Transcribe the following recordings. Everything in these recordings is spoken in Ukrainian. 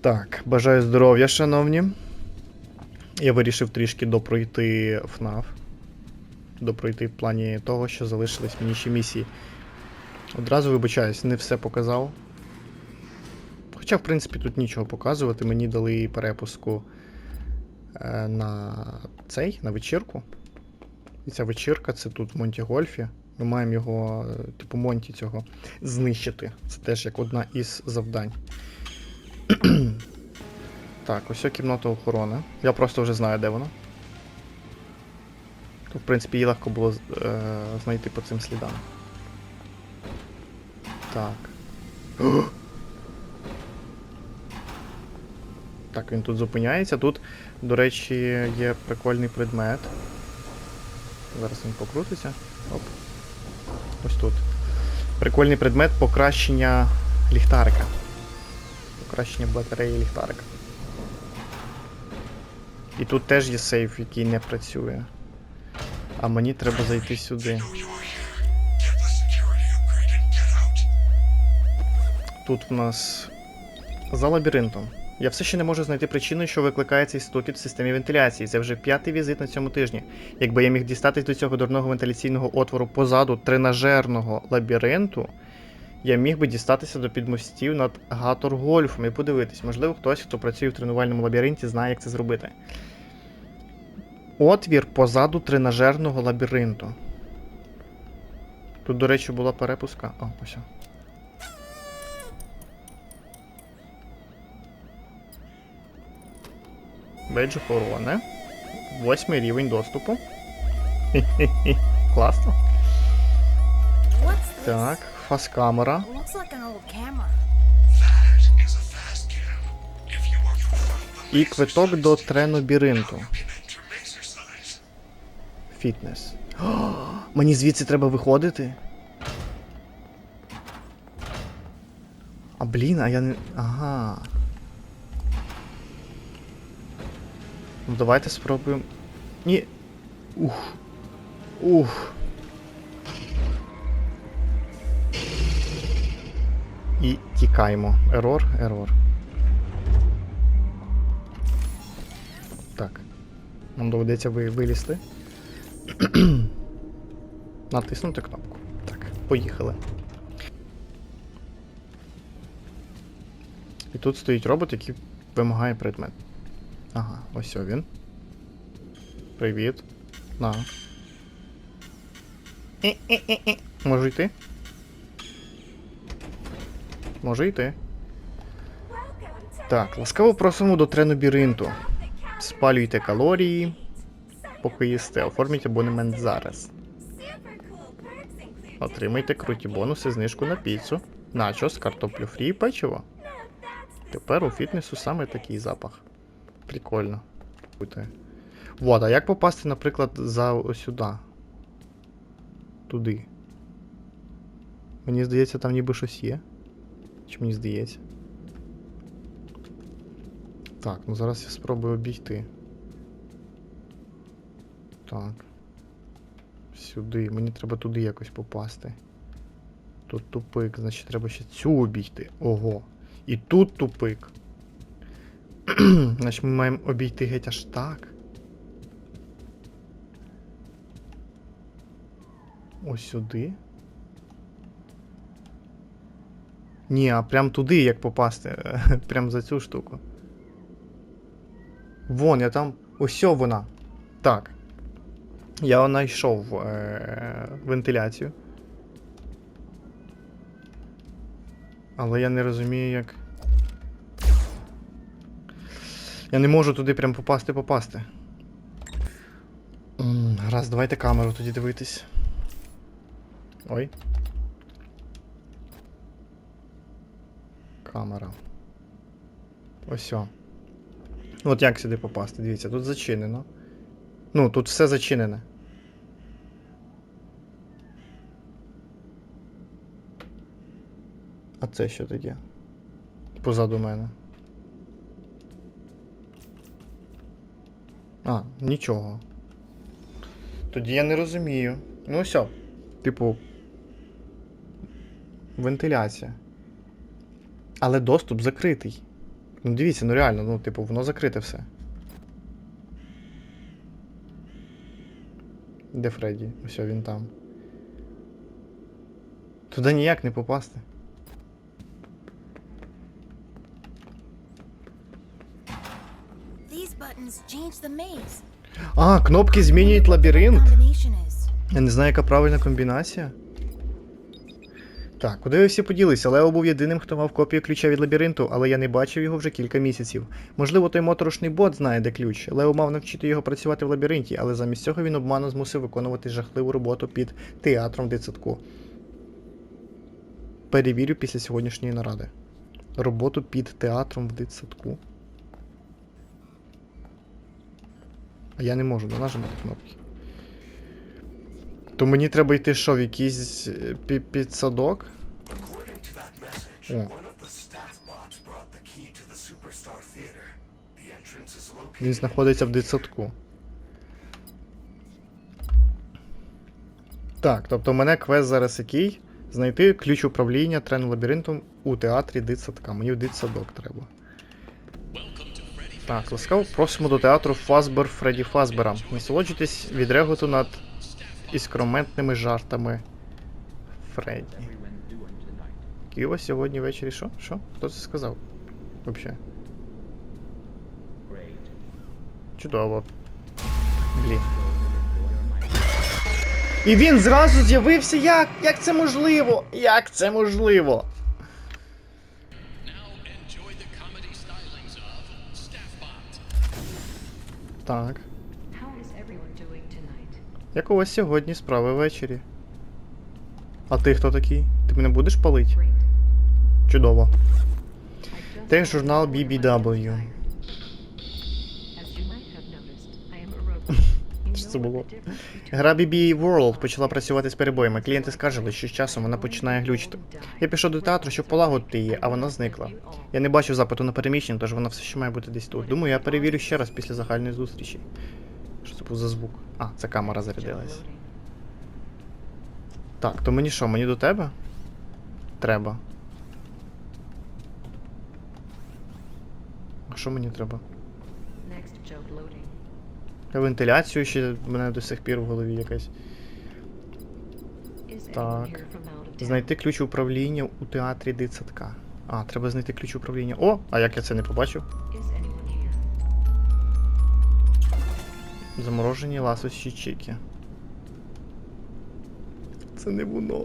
Так, бажаю здоров'я, шановні. Я вирішив трішки допройти FNAF. Допройти в плані того, що залишились мені ще місії. Одразу вибачаюсь, не все показав. Хоча, в принципі, тут нічого показувати. Мені дали перепуску е, на цей, на вечірку. І ця вечірка це тут в Монті Гольфі. Ми маємо його, е, типу Монті цього, знищити. Це теж як одна із завдань. Так, ось кімната охорони. Я просто вже знаю, де вона. Тут, в принципі, її легко було е, знайти по цим слідам. Так. Так, він тут зупиняється. Тут, до речі, є прикольний предмет. Зараз він покрутиться. Оп. Ось тут. Прикольний предмет покращення ліхтарика. Покращення батареї ліхтарика. І тут теж є сейф, який не працює. А мені треба зайти сюди. Тут в нас за лабіринтом. Я все ще не можу знайти причину, що викликає цей стукіт в системі вентиляції. Це вже п'ятий візит на цьому тижні. Якби я міг дістатись до цього дурного вентиляційного отвору позаду тренажерного лабіринту, я міг би дістатися до підмостів над Гатор Гольфом і подивитись, можливо, хтось, хто працює в тренувальному лабіринті, знає, як це зробити. Отвір позаду тренажерного лабіринту. Тут, до речі, була перепуска. О, ось. Бейдж охорони. Восьмий рівень доступу. Хі-хі-хі. Класно. Так, фас-камера. І квиток до interim exercise, Фітнес. О, мені звідси треба виходити. А блін, а я не. Ага. Ну давайте спробуємо. Ні. Ух. Ух. І тікаємо. Ерор, ерор. Так. Нам доведеться ви- вилізти. Натиснути кнопку. Так, поїхали. І тут стоїть робот, який вимагає предмет. Ага, ось він. Привіт. На. Е-е-е-е. Можу йти? Можу йти. Так, ласкаво просимо до тренобіринту. Спалюйте калорії, поки їсте. Оформіть абонемент зараз. Отримайте круті бонуси, знижку на піцу, начос, картоплю фрі і печиво. Тепер у фітнесу саме такий запах. Прикольно. Вот, а як попасти, наприклад, за сюди? Туди. Мені здається, там ніби щось є. Чи мені здається? Так, ну зараз я спробую обійти. Так. Сюди. Мені треба туди якось попасти. Тут тупик, значить треба ще цю обійти. Ого. І тут тупик. значить ми маємо обійти геть аж так. Ось сюди. Ні, а прям туди як попасти. прям за цю штуку. Вон, я там. Ось вона. Так. Я знайшов е- вентиляцію. Але я не розумію, як. Я не можу туди прям попасти попасти. Гаразд, давайте камеру тоді дивитись. Ой. Камера. Ось. о. От як сюди попасти? Дивіться, тут зачинено. Ну, тут все зачинене. А це що таке? Позаду мене. А, нічого. Тоді я не розумію. Ну все. Типу. Вентиляція. Але доступ закритий. Ну дивіться, ну реально, ну, типу, воно закрите все. Де Фредді? Ось він там. Туди ніяк не попасти. А, кнопки змінюють лабіринт. Я не знаю, яка правильна комбінація. Так, куди ви всі поділися? Лео був єдиним, хто мав копію ключа від лабіринту, але я не бачив його вже кілька місяців. Можливо, той моторошний бот знає, де ключ. Лео мав навчити його працювати в лабіринті, але замість цього він обманом змусив виконувати жахливу роботу під театром дитсадку. Перевірю після сьогоднішньої наради. Роботу під театром в дитсадку. А я не можу нажимати кнопки. То мені треба йти що, в якийсь е, пі- підсадок? Він знаходиться в дитсадку. Так, тобто мене квест зараз який? Знайти ключ управління трен лабіринтом у театрі дитсадка. Мені в дитсадок треба. Так, ласкаво просимо до театру Фазбер Фредді Фазбера. Насолоджуйтесь від реготу над іскрометними жартами Фредді. Вас сьогодні ввечері що? Що? Хто це сказав? Взагалі. Чудово. Блін. І він зразу з'явився як? Як це можливо? Як це можливо? Так. Як у вас сьогодні справи ввечері? А ти хто такий? Ти мене будеш палить? Чудово. Теж журнал BBW. це було? Гра BB World почала працювати з перебоями. Клієнти скаржили, що з часом вона починає глючити. Я пішов до театру, щоб полагодити її, а вона зникла. Я не бачив запиту на переміщення, тож вона все ще має бути десь тут. Думаю, я перевірю ще раз після загальної зустрічі. Був за звук? А, це камера зарядилась. Так, то мені що, мені до тебе? Треба. А що мені треба? Вентиляцію ще в мене до сих пір в голові якась. Так. Знайти ключ управління у театрі дитсадка. А, треба знайти ключ управління. О! А як я це не побачив? Заморожені ласощі чеки. Це не воно.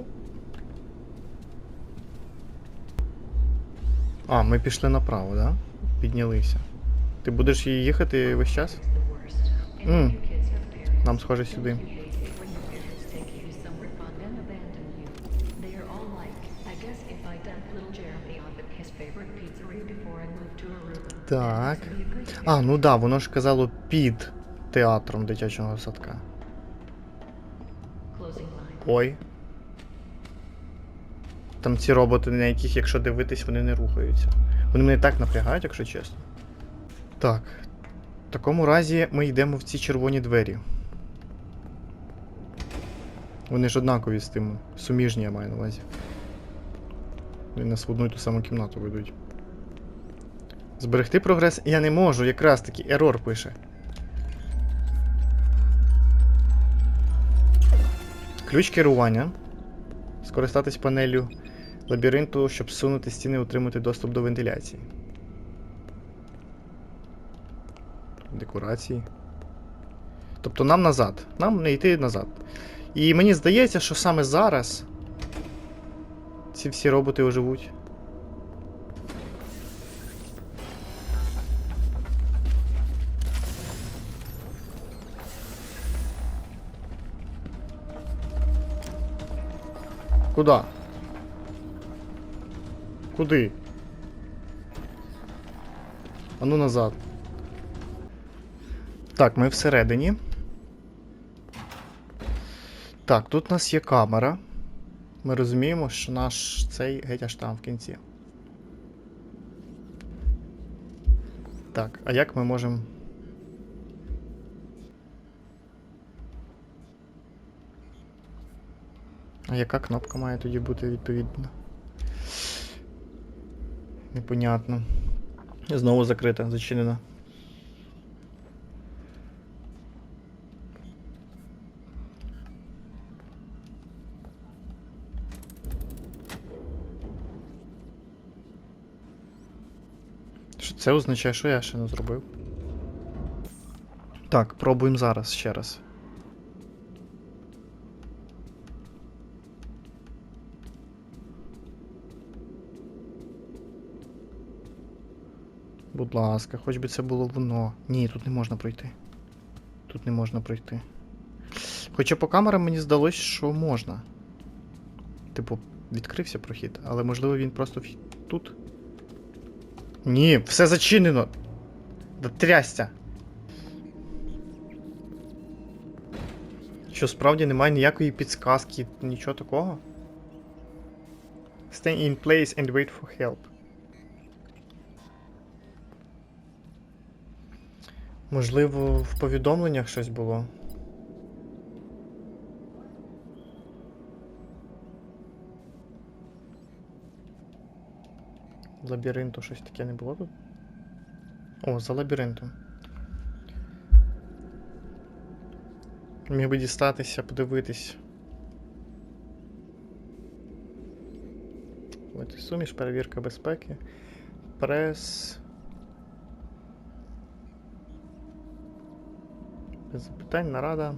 А, ми пішли направо, да? Піднялися. Ти будеш її їхати весь час? Mm. parents? Нам схоже сюди. Так. А, ну да, воно ж казало під театром дитячого садка. Ой. Там ці роботи, на яких, якщо дивитись, вони не рухаються. Вони мене так напрягають, якщо чесно. Так. В такому разі ми йдемо в ці червоні двері. Вони ж однакові з тим. Суміжні, я маю на увазі. Вони нас в одну й ту саму кімнату ведуть. Зберегти прогрес я не можу, якраз таки ерор пише. Ключ керування. Скористатись панелю лабіринту, щоб сунути стіни і отримати доступ до вентиляції. Декорації. Тобто нам назад. Нам не йти назад. І мені здається, що саме зараз ці всі роботи оживуть. Куда? Куди? А ну назад. Так, ми всередині. Так, тут у нас є камера. Ми розуміємо, що наш цей геть аж там в кінці. Так, а як ми можемо. А яка кнопка має тоді бути відповідна? Непонятно. Знову закрита, зачинена. Це означає, що я ще не зробив? Так, пробуємо зараз ще раз. Будь ласка, хоч би це було воно. Ні, тут не можна пройти. Тут не можна пройти. Хоча по камерам мені здалось, що можна. Типу, відкрився прохід, але можливо він просто тут. Ні, все зачинено. Да трястя. Що справді немає ніякої підсказки, нічого такого? Stay in place and wait for help. Можливо, в повідомленнях щось було. Лабіринту щось таке не було тут? О, за лабіринтом. Міг би дістатися, подивитись. Суміш, перевірка безпеки. Прес. Без запитань, нарада.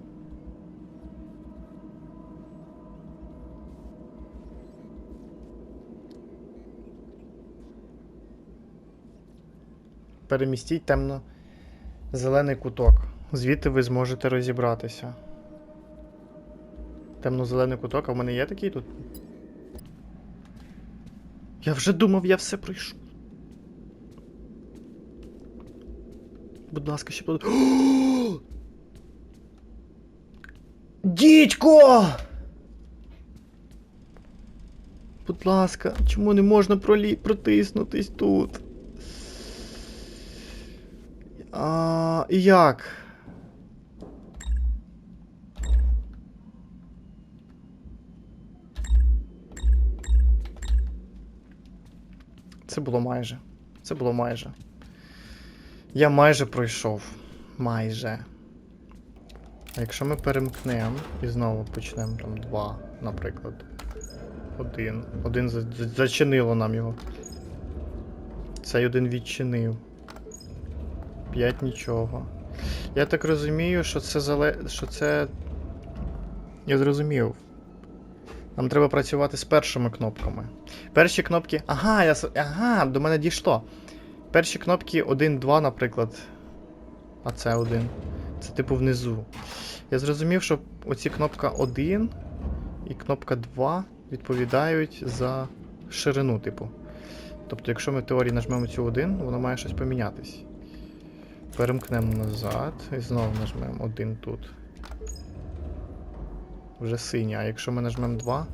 Перемістіть темно-зелений куток. Звідти ви зможете розібратися. Темно-зелений куток, а в мене є такий тут? Я вже думав, я все пройшов. Будь ласка, ще под... О! Дідько! Будь ласка, чому не можна пролі... протиснутись тут? А, і як? Це було майже. Це було майже. Я майже пройшов. Майже. А якщо ми перемкнемо і знову почнемо там два, наприклад. Один. Один за- за- зачинило нам його. Цей один відчинив. П'ять нічого. Я так розумію, що це зале... що це. Я зрозумів. Нам треба працювати з першими кнопками. Перші кнопки. Ага, я... ага, до мене дійшло. Перші кнопки 1, 2, наприклад. А це 1. Це типу внизу. Я зрозумів, що оці кнопка 1 і кнопка 2 відповідають за ширину, типу. Тобто, якщо ми в теорії нажмемо цю 1, воно має щось помінятись. Перемкнемо назад і знову нажмемо 1 тут. Вже синє, а якщо ми нажмемо 2,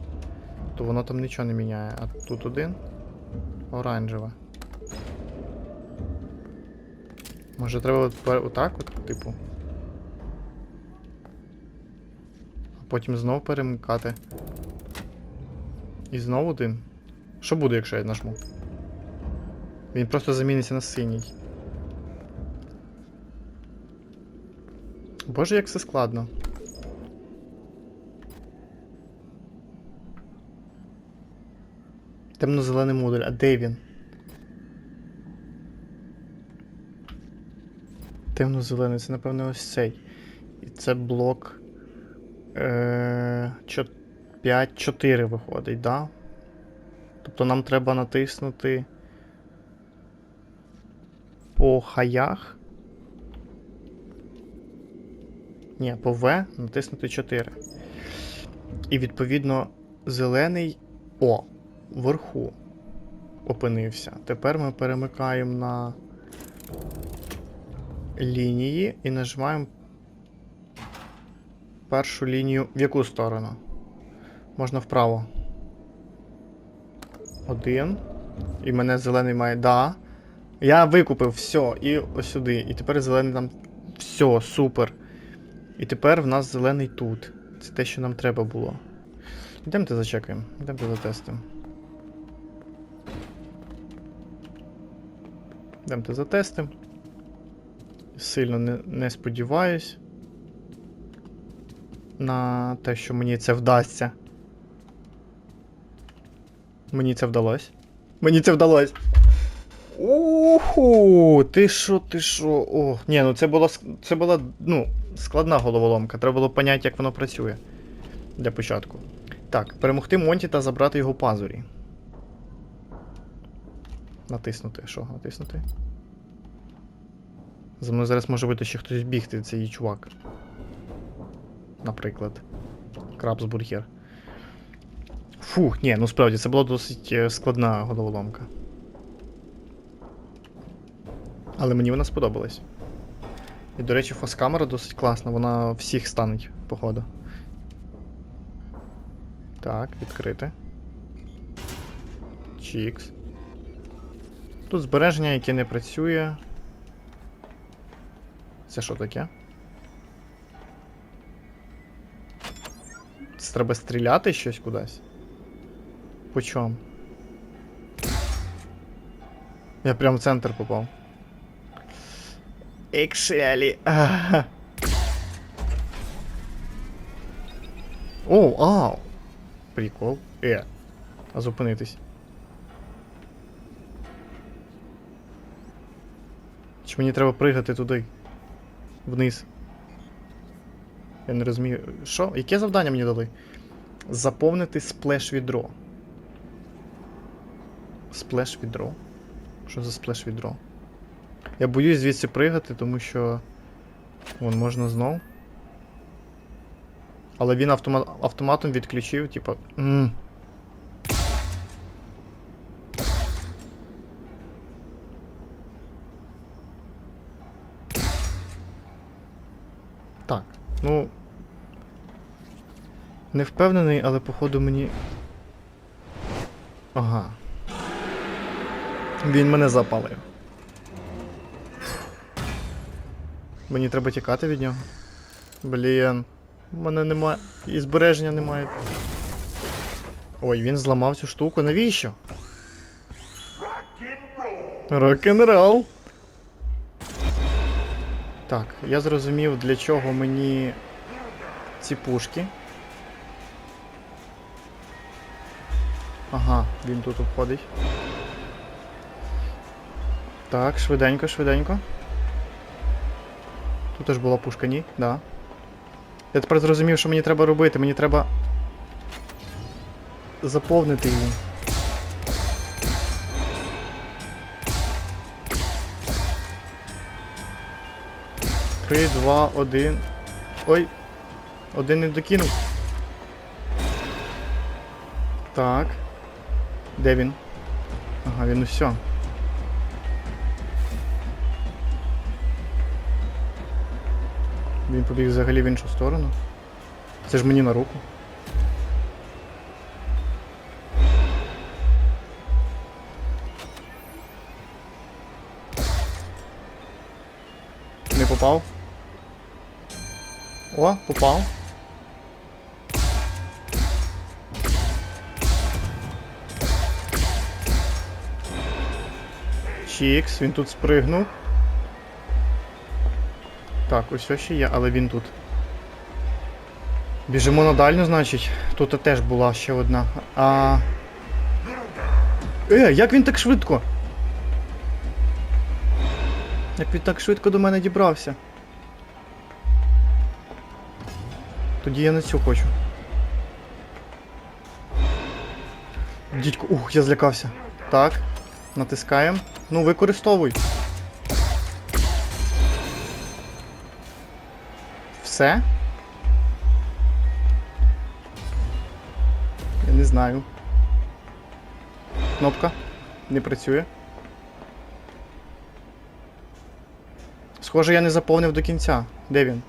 то воно там нічого не міняє. А тут 1 оранжеве. Може треба отак от, типу. А потім знову перемикати. І знову один. Що буде, якщо я нажму? Він просто заміниться на синій. Боже, як все складно. Темно-зелений модуль, а де він? Темно-зелений, це напевно ось цей. І це блок. Е, 5-4 виходить, да? Тобто нам треба натиснути по хаях. Ні, по В натиснути 4. І відповідно зелений О, вверху опинився. Тепер ми перемикаємо на лінії і нажимаємо першу лінію в яку сторону? Можна вправо. Один. І мене зелений має. Да. Я викупив все. І ось сюди. І тепер зелений там. Все, супер. І тепер в нас зелений тут. Це те, що нам треба було. Йдемте зачекаємо. Йдемте затестимо. Йдемте затестим. Сильно не, не сподіваюсь на те, що мені це вдасться. Мені це вдалося. Мені це вдалося. Уху! Ти що, ти що? О, ні, ну це була це була ну, складна головоломка. Треба було поняти, як воно працює. Для початку. Так, перемогти Монті та забрати його пазурі. Натиснути. Що? Натиснути? За мною зараз може бути ще хтось бігти, цей чувак. Наприклад. Крабсбургер. Фух, ні, ну справді, це була досить е, складна головоломка. Але мені вона сподобалась. І, до речі, фоскамера досить класна, вона всіх станеть, походу. Так, відкрити. Чікс. Тут збереження, яке не працює. Це що таке? Треба стріляти щось кудись? По чому? Я прям в центр попав. Екшелі. О, ау. Прикол. Е. А зупинитись. Чи мені треба пригати туди? Вниз. Я не розумію. Що? Яке завдання мені дали? Заповнити сплеш відро. Сплеш відро? Що за сплеш відро? Я боюсь звідси пригати, тому що. Вон можна знов. Але він автома... автоматом відключив, типа. м Так, ну. Не впевнений, але походу мені. Ага. Він мене запалив. Мені треба тікати від нього. Блін. У мене немає. І збереження немає. Ой, він зламав цю штуку. Навіщо? Рок-н-рол. Так, я зрозумів, для чого мені ці пушки. Ага, він тут обходить. Так, швиденько, швиденько. Тут теж була пушка, ні? Да. Я тепер зрозумів, що мені треба робити. Мені треба заповнити її. Три, два, один. Ой. Один не докинув. Так. Де він? Ага, він усе. Він побіг взагалі в іншу сторону. Це ж мені на руку. Не попав. О, попав. Чікс, він тут спригнув. Так, ось ще є, але він тут. Біжимо на дальню, значить. Тут теж була ще одна. А. Е, як він так швидко? Як він так швидко до мене дібрався? Тоді я на цю хочу. Дідько, ух, я злякався. Так, натискаємо. Ну, використовуй. Все? Я не знаю. Кнопка не працює. Схоже, я не заповнив до кінця. Де він?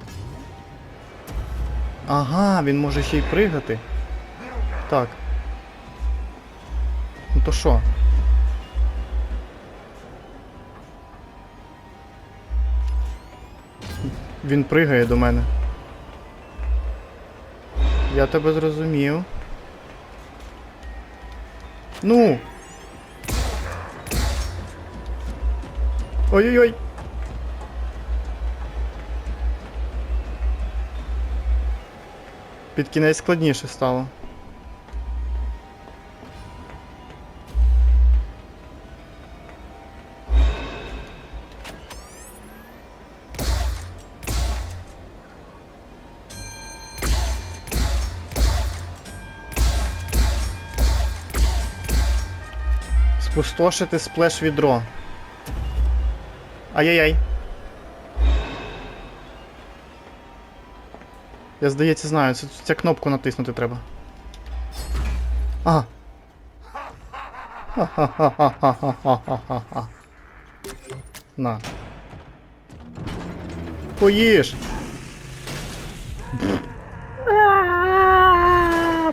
Ага, він може ще й пригати. Так. Ну то що? Він пригає до мене. Я тебе зрозумів. Ну. Ой-ой-ой. Під кінець складніше стало. Спустошити сплеш відро. Ай-яй-яй. Я здається знаю, це, ця кнопку натиснути треба. Ага. Ха-ха-ха-ха-ха-ха-ха-ха. На. Поїж.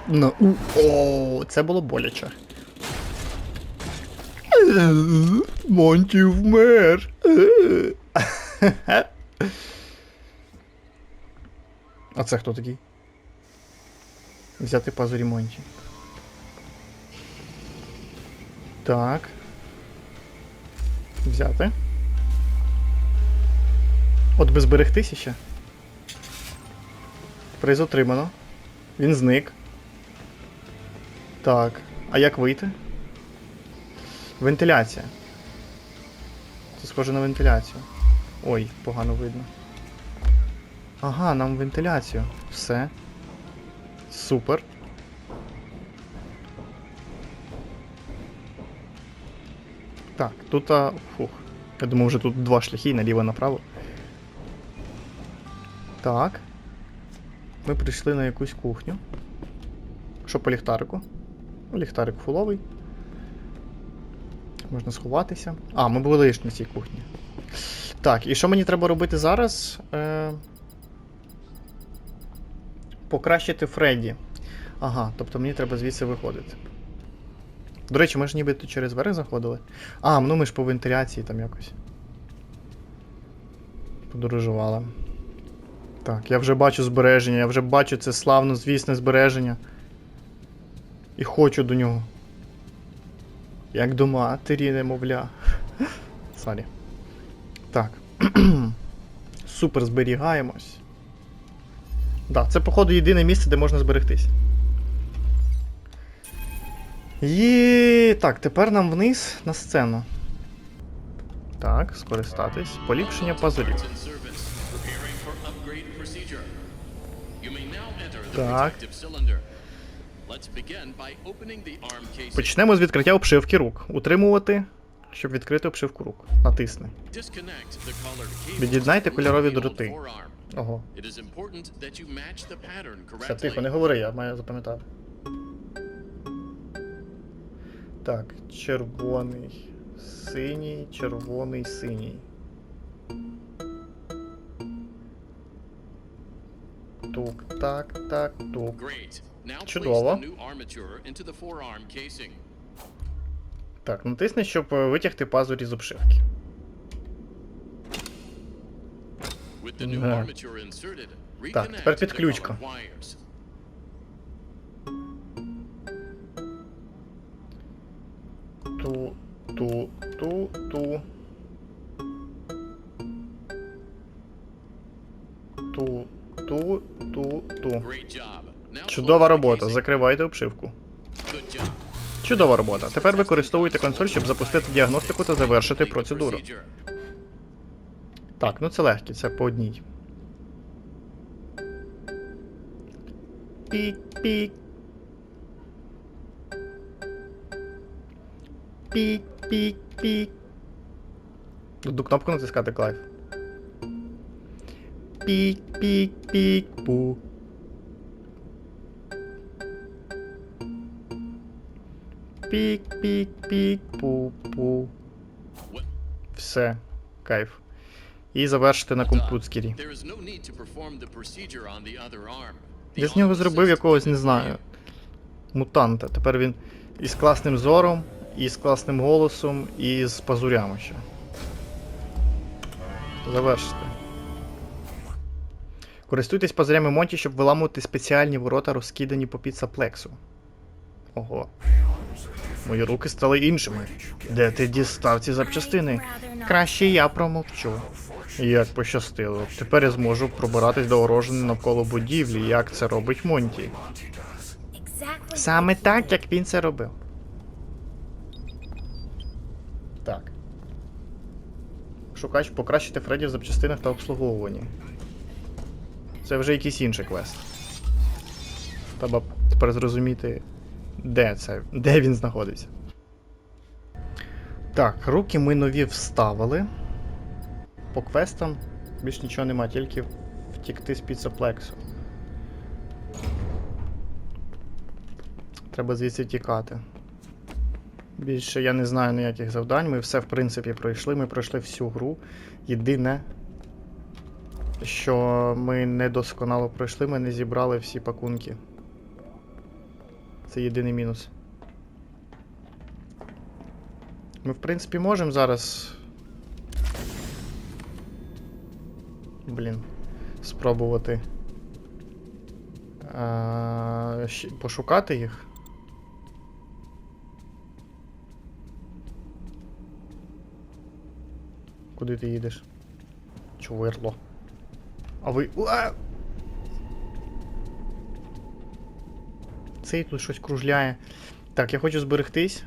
Ну, о, це було боляче. Монті вмер. А це хто такий? Взяти пазурі Монті. Так. Взяти. От би зберегтися ще. Приз отримано. Він зник. Так. А як вийти? Вентиляція. Це схоже на вентиляцію. Ой, погано видно. Ага, нам вентиляцію. Все. Супер. Так, тут. А... Фух. Я думаю, вже тут два шляхи наліво направо. Так. Ми прийшли на якусь кухню. Що по ліхтарику? Ліхтарик фуловий. Можна сховатися. А, ми були лише на цій кухні. Так, і що мені треба робити зараз? Е... Покращити Фредді. Ага, тобто мені треба звідси виходити. До речі, ми ж ніби тут через верх заходили. А, ну ми ж по вентиляції там якось. Подорожували. Так, я вже бачу збереження, я вже бачу це славно звісне збереження. І хочу до нього. Як до матері, немовля. Сорі. Так. Супер зберігаємось. Да, це, походу, єдине місце, де можна зберегтись. Є. Так, тепер нам вниз на сцену. Так, скористатись. Поліпшення пазурів. Так. Почнемо з відкриття обшивки рук. Утримувати, щоб відкрити обшивку рук. Натисни. Від'єднайте кольорові дроти. Ого. Все, тихо, не говори, я маю запам'ятати. Так, червоний, синій, червоний, синій. Тук, так, так, тук. Чудово. Так, натисни, щоб е, витягти пазурі з обшивки. Да. Так, тепер підключка. Ту, ту, ту, ту. Ту, ту, ту, ту. Чудова робота. Закривайте обшивку. Чудова робота. Тепер використовуйте консоль, щоб запустити діагностику та завершити процедуру. Так, ну це легкі, це по одній. Пік-пік. Пік-пік-пік. Одну кнопку натискати клайв. Пік-пік-пік-пу. Пік-пік-пік-пу-пу. Все, кайф. І завершити на комп'ютері. Я з нього зробив якогось, не знаю, мутанта. Тепер він із класним зором, і з класним голосом, і з пазурями ще. Завершити. Користуйтесь пазурями Монті, щоб виламувати спеціальні ворота, розкидані по піцаплексу. Ого. Мої руки стали іншими. Де ти дістав ці запчастини? Краще я промовчу. Як пощастило. Тепер я зможу пробиратись до огороженої навколо будівлі, як це робить Монті. Саме так, як він це робив. Так. Шукач покращити Фредді в запчастинах та обслуговуванні. Це вже якийсь інший квест. Треба тепер зрозуміти, де це, де він знаходиться. Так, руки ми нові вставили. По квестам більш нічого нема, тільки втікти з піцеплексу. Треба звідси тікати. Більше я не знаю ніяких завдань. Ми все, в принципі, пройшли. Ми пройшли всю гру. Єдине, що ми недосконало пройшли, ми не зібрали всі пакунки. Це єдиний мінус. Ми, в принципі, можемо зараз. Блін. Спробувати. А, пошукати їх. Куди ти їдеш? Чувирло. А ви. Уа! Цей тут щось кружляє. Так, я хочу зберегтись.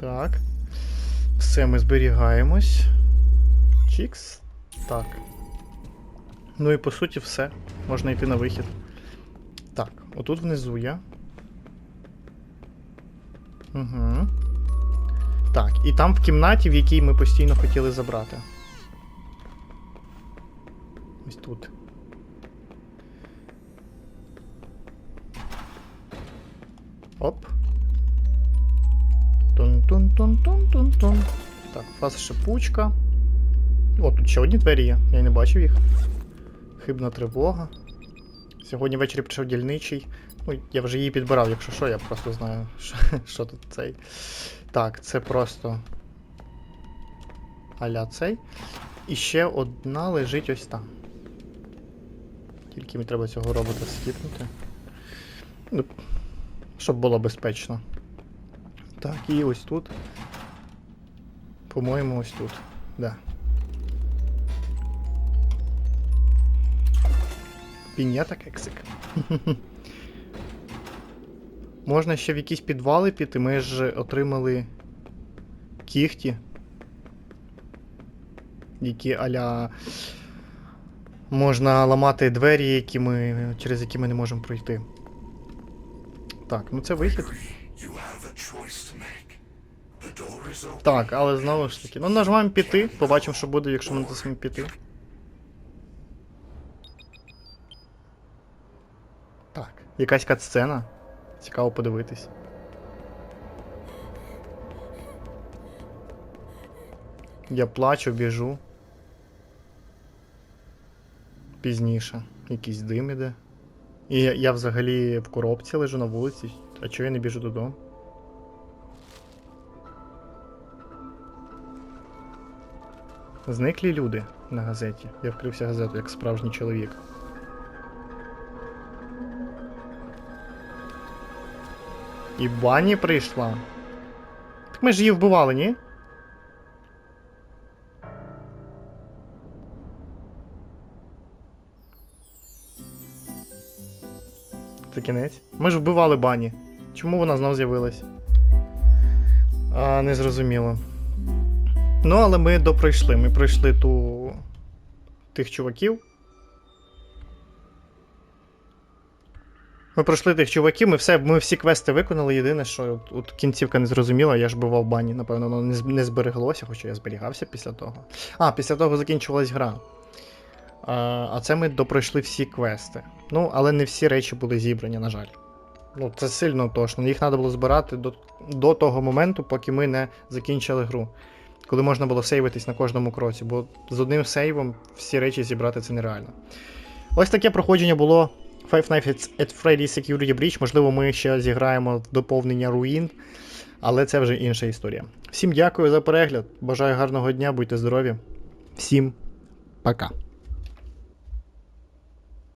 Так. Все, ми зберігаємось. Чікс. Так. Ну і по суті все. Можна йти на вихід. Так, отут внизу я. Угу. Так, і там в кімнаті, в якій ми постійно хотіли забрати. Ось тут. Оп. Тун-тун-тун-тун-тун-тун. Так, фаз шипучка. О, тут ще одні двері є. Я не бачив їх. Хибна тривога. Сьогодні ввечері прийшов дільничий. Ну, я вже її підбирав, якщо що, я просто знаю, що, що тут цей. Так, це просто. Аля цей. І ще одна лежить ось там. Тільки мені треба цього робота скіпнути. Ну, щоб було безпечно. Так, і ось тут. По-моєму, ось тут. Да. Пінята кексик. Можна ще в якісь підвали піти, ми ж отримали кіхті. Які аля. Можна ламати двері, які ми, через які ми не можемо пройти. Так, ну це вихід. Так, але знову ж таки. Ну нажимаємо піти, побачимо, що буде, якщо ми натиснемо піти. Так, якась катсцена. Цікаво подивитись. Я плачу, біжу. Пізніше. Якийсь дим іде. І я, я взагалі в коробці лежу на вулиці. А чого я не біжу додому? Зниклі люди на газеті. Я вкрився газету як справжній чоловік. І Бані прийшла. Так ми ж її вбивали, ні? Це кінець. Ми ж вбивали бані. Чому вона знов з'явилась? А, не зрозуміло. Ну, але ми допройшли. Ми пройшли ту. тих чуваків. Ми пройшли тих чуваків, ми, все, ми всі квести виконали. Єдине, що от, от кінцівка не зрозуміла, я ж бував в бані, напевно, воно не, не збереглося, хоча я зберігався після того. А, після того закінчувалась гра. А, а це ми допройшли всі квести. Ну, але не всі речі були зібрані, на жаль. Ну, це сильно точно. Їх треба було збирати до, до того моменту, поки ми не закінчили гру. Коли можна було сейвитись на кожному кроці, бо з одним сейвом всі речі зібрати це нереально. Ось таке проходження було Five Nights at Freddy's Security Breach. Можливо, ми ще зіграємо в доповнення руїн, але це вже інша історія. Всім дякую за перегляд. Бажаю гарного дня, будьте здорові. Всім пока.